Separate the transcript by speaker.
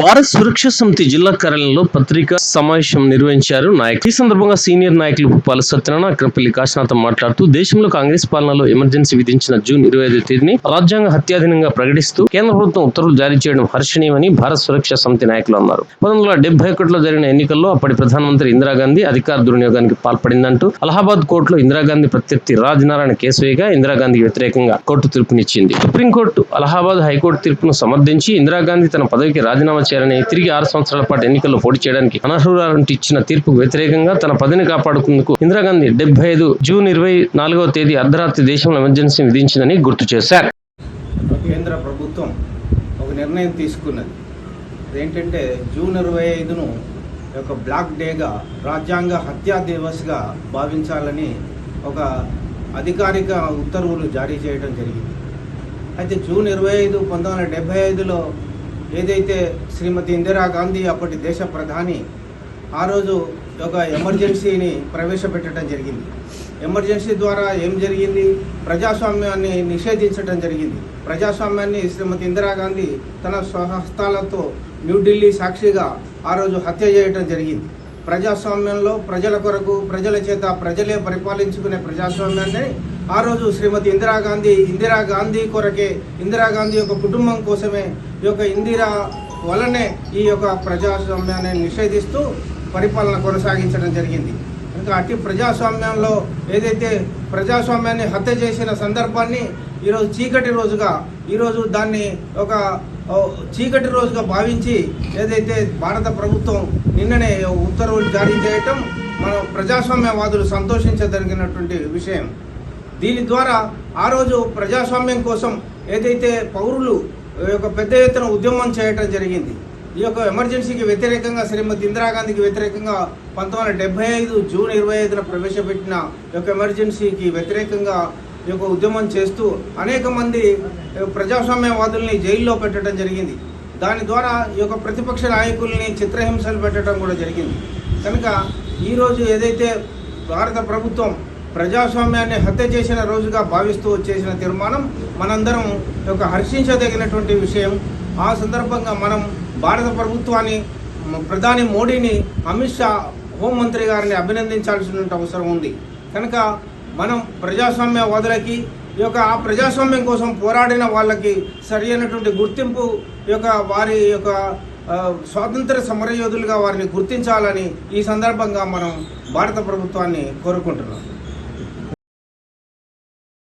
Speaker 1: భారత్ సురక్ష సమితి జిల్లా కార్యాలయంలో పత్రికా సమావేశం నిర్వహించారు నాయకులు. ఈ సందర్భంగా సీనియర్ నాయకులు భూపాల సత్యనారాయణ అక్రపల్లి కాశీనాథం మాట్లాడుతూ దేశంలో కాంగ్రెస్ పాలనలో ఎమర్జెన్సీ విధించిన జూన్ ఇరవై ఐదు తేదీని రాజ్యాంగ హత్యాధీనంగా ప్రకటిస్తూ కేంద్ర ప్రభుత్వం ఉత్తర్వులు జారీ చేయడం హర్షణీయమని భారత్ సురక్ష సమితి నాయకులు అన్నారు. పంతొమ్మిది వందల డెబ్బై ఒకటిలో జరిగిన ఎన్నికల్లో అప్పటి ప్రధానమంత్రి ఇందిరాగాంధీ అధికార దుర్వినియోగానికి పాల్పడిందంటూ అలహాబాద్ కోర్టులో ఇందిరాగాంధీ ప్రత్యర్థి రాజనారాయణ కేసు వేయగా ఇందిరాగాంధీకి వ్యతిరేకంగా court తీర్పునిచ్చింది. Supreme court Allahabad high court తీర్పును సమర్థించి ఇందిరాగాంధీ తన పదవికి రాజీనామా చేయాలని తిరిగి ఆరు సంవత్సరాల పాటు ఎన్నికల్లో పోటీ చేయడానికి అనర్హురాలంటూ ఇచ్చిన తీర్పుకు వ్యతిరేకంగా తన పదవిని కాపాడుకుందుకు ఇందిరాగాంధీ డెబ్బై ఐదు జూన్ ఇరవై నాలుగవ తేదీ అర్ధరాత్రి దేశంలో ఎమర్జెన్సీ విధించిందని గుర్తు చేశారు.
Speaker 2: కేంద్ర ప్రభుత్వం ఒక నిర్ణయం తీసుకున్నది. ఏంటంటే జూన్ ఇరవై ఐదును ఒక బ్లాక్ డేగా రాజ్యాంగ హత్యా దివస్గా భావించాలని ఒక అధికారిక ఉత్తర్వులు జారీ చేయడం జరిగింది. అయితే జూన్ ఇరవై ఐదు పంతొమ్మిది వందల డెబ్బై ఐదులో ఏదైతే శ్రీమతి ఇందిరాగాంధీ అప్పటి దేశ ప్రధాని ఆ రోజు ఒక ఎమర్జెన్సీని ప్రవేశపెట్టడం జరిగింది. ఎమర్జెన్సీ ద్వారా ఏం జరిగింది? ప్రజాస్వామ్యాన్ని నిషేధించడం జరిగింది. ప్రజాస్వామ్యాన్ని శ్రీమతి ఇందిరాగాంధీ తన స్వహస్తాలతో న్యూఢిల్లీ సాక్షిగా ఆ రోజు హత్య చేయడం జరిగింది. ప్రజాస్వామ్యంలో ప్రజల కొరకు ప్రజల చేత ప్రజలే పరిపాలించుకునే ప్రజాస్వామ్యాన్ని ఆ రోజు శ్రీమతి ఇందిరాగాంధీ ఇందిరాగాంధీ కొరకే ఇందిరాగాంధీ యొక్క కుటుంబం కోసమే ఈ యొక్క ఇందిరా వలనే ఈ యొక్క ప్రజాస్వామ్యాన్ని నిషేధిస్తూ పరిపాలన కొనసాగించడం జరిగింది. ఇంకా అట్టి ప్రజాస్వామ్యంలో ఏదైతే ప్రజాస్వామ్యాన్ని హత్య చేసిన సందర్భాన్ని ఈరోజు చీకటి రోజుగా ఈరోజు దాన్ని ఒక చీకటి రోజుగా భావించి ఏదైతే భారత ప్రభుత్వం నిన్ననే ఉత్తర్వులు జారీ చేయటం మన ప్రజాస్వామ్యవాదులు సంతోషించదగినటువంటి విషయం. దీని ద్వారా ఆ రోజు ప్రజాస్వామ్యం కోసం ఏదైతే పౌరులు యొక్క పెద్ద ఎత్తున ఉద్యమం చేయటం జరిగింది. ఈ యొక్క ఎమర్జెన్సీకి వ్యతిరేకంగా శ్రీమతి ఇందిరాగాంధీకి వ్యతిరేకంగా పంతొమ్మిది వందల డెబ్బై ఐదు జూన్ ఇరవై ఐదున ప్రవేశపెట్టిన ఈ యొక్క ఎమర్జెన్సీకి వ్యతిరేకంగా ఈ యొక్క ఉద్యమం చేస్తూ అనేక మంది ప్రజాస్వామ్యవాదుల్ని జైల్లో పెట్టడం జరిగింది. దాని ద్వారా ఈ యొక్క ప్రతిపక్ష నాయకుల్ని చిత్రహింసలు పెట్టడం కూడా జరిగింది. కనుక ఈరోజు ఏదైతే భారత ప్రభుత్వం ప్రజాస్వామ్యాన్ని హత్య చేసిన రోజుగా భావిస్తూ చేసిన తీర్మానం మనందరం యొక్క హర్షించదగినటువంటి విషయం. ఆ సందర్భంగా మనం భారత ప్రభుత్వాన్ని ప్రధాని మోడీని అమిత్ షా హోంమంత్రి గారిని అభినందించాల్సిన అవసరం ఉంది. కనుక మనం ప్రజాస్వామ్యవాదులకి ఈ యొక్క ఆ ప్రజాస్వామ్యం కోసం పోరాడిన వాళ్ళకి సరి అయినటువంటి గుర్తింపు యొక్క వారి యొక్క స్వాతంత్ర సమరయోధులుగా వారిని గుర్తించాలని ఈ సందర్భంగా మనం భారత ప్రభుత్వాన్ని కోరుకుంటున్నాం.